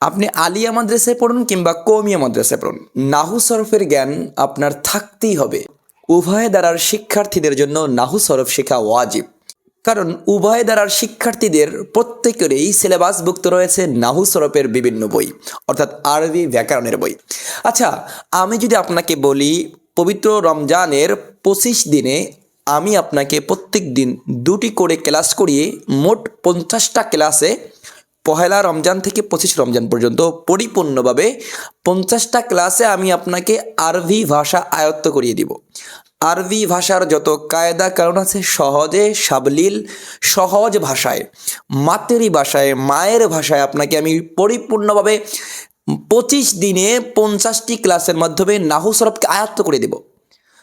আপনি আলিয়া মাদ্রাসায় পড়ুন কিংবা কৌমিয়া মাদ্রাসায় পড়ুন, নাহু সরফের জ্ঞান আপনার থাকতেই হবে। উভয় দ্বারার শিক্ষার্থীদের জন্য নাহু সরফ শেখা ওয়াজিব। কারণ উভয় দ্বারার শিক্ষার্থীদের প্রত্যেকেরই সিলেবাসভুক্ত রয়েছে নাহু সরফের বিভিন্ন বই, অর্থাৎ আরবি ব্যাকরণের বই। আচ্ছা আমি যদি আপনাকে বলি, পবিত্র রমজানের পঁচিশ দিনে আমি আপনাকে প্রত্যেক দিন দুটি করে ক্লাস করিয়ে মোট পঞ্চাশটা ক্লাসে পহেলা রমজান থেকে পঁচিশ রমজান পর্যন্ত পরিপূর্ণভাবে পঞ্চাশটা ক্লাসে আমি আপনাকে আরবি ভাষা আয়ত্ত করিয়ে দিব। আরবি ভাষার যত কায়দা কারণ আছে সহজে সাবলীল, সহজ ভাষায় মাতৃভাষায় মায়ের ভাষায় আপনাকে আমি পরিপূর্ণভাবে পঁচিশ দিনে পঞ্চাশটি ক্লাসের মাধ্যমে নাহু সরফকে আয়ত্ত করে দেব।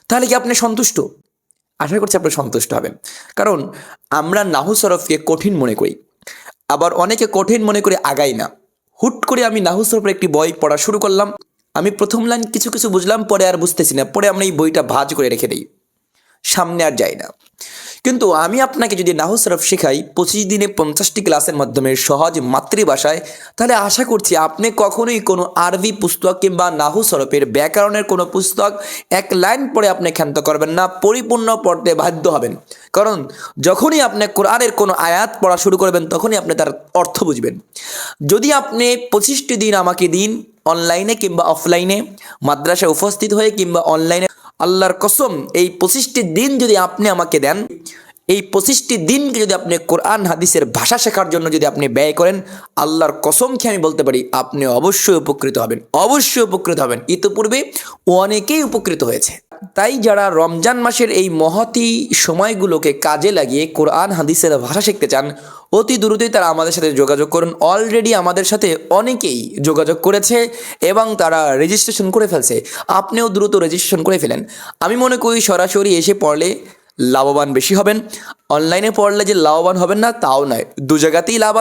তাহলে কি আপনি সন্তুষ্ট? আশা করছি আপনি সন্তুষ্ট হবেন। কারণ আমরা নাহু সরফকে কঠিন মনে করি। আবার অনেকে কঠিন মনে করে আগাই না। হুট করে আমি নাহু সরফের একটি বই পড়া শুরু করলাম। আমি প্রথম লাইন কিছু কিছু বুঝলাম, পরে আর বুঝতেছি না। পরে আমরা এই বইটা ভাজ করে রেখে দিই। সামনে আর যাই না। কিন্তু আমি আপনাকে যদি নাহু সরফ শেখাই, পঁচিশ দিনে পঞ্চাশটি ক্লাসের মাধ্যমে সহজ মাতৃভাষায়, তাহলে আশা করছি আপনি কখনোই কোনো আরবি পুস্তক কিংবা নাহু সরফের ব্যাকরণের কোনো পুস্তক এক লাইন পড়ে আপনি ক্ষান্ত করবেন না, পরিপূর্ণ পড়তে বাধ্য হবেন। কারণ যখনই আপনি কোরআনের কোনো আয়াত পড়া শুরু করবেন, তখনই আপনি তার অর্থ বুঝবেন। যদি আপনি পঁচিশটি দিন আমাকে দিন অনলাইনে কিংবা অফলাইনে মাদ্রাসায় উপস্থিত হয়ে কিংবা অনলাইনে আল্লাহর কসম, এই পঁচিশটি দিন যদি আপনি আমাকে দেন, এই পঁচিশটি দিনকে যদি আপনি কোরআন, হাদিসের ভাষা শেখার জন্য যদি আপনি ব্যয় করেন, আল্লাহর কসম খেয়ে আমি বলতে পারি, আপনি অবশ্যই উপকৃত হবেন, অবশ্যই উপকৃত হবেন। ইতিপূর্বে অনেকেই উপকৃত হয়েছে। তাই যারা রমজান মাসের এই মহতি সময়গুলোকে কাজে লাগিয়ে কোরআন, হাদিসের ভাষা শিখতে চান, অতি দ্রুতই তারা আমাদের সাথে যোগাযোগ করুন। অলরেডি আমাদের সাথে অনেকেই যোগাযোগ করেছে এবং তারা রেজিস্ট্রেশন করে ফেলছে। আপনিও দ্রুত রেজিস্ট্রেশন করে ফেলেন। আমি মনে করি সরাসরি এসে পড়লে লাভবান বেশি হবেন। অনলাইনে পড়লে যে লাভবান হবেন না, তাও নয়। দু জায়গাতেই লাভ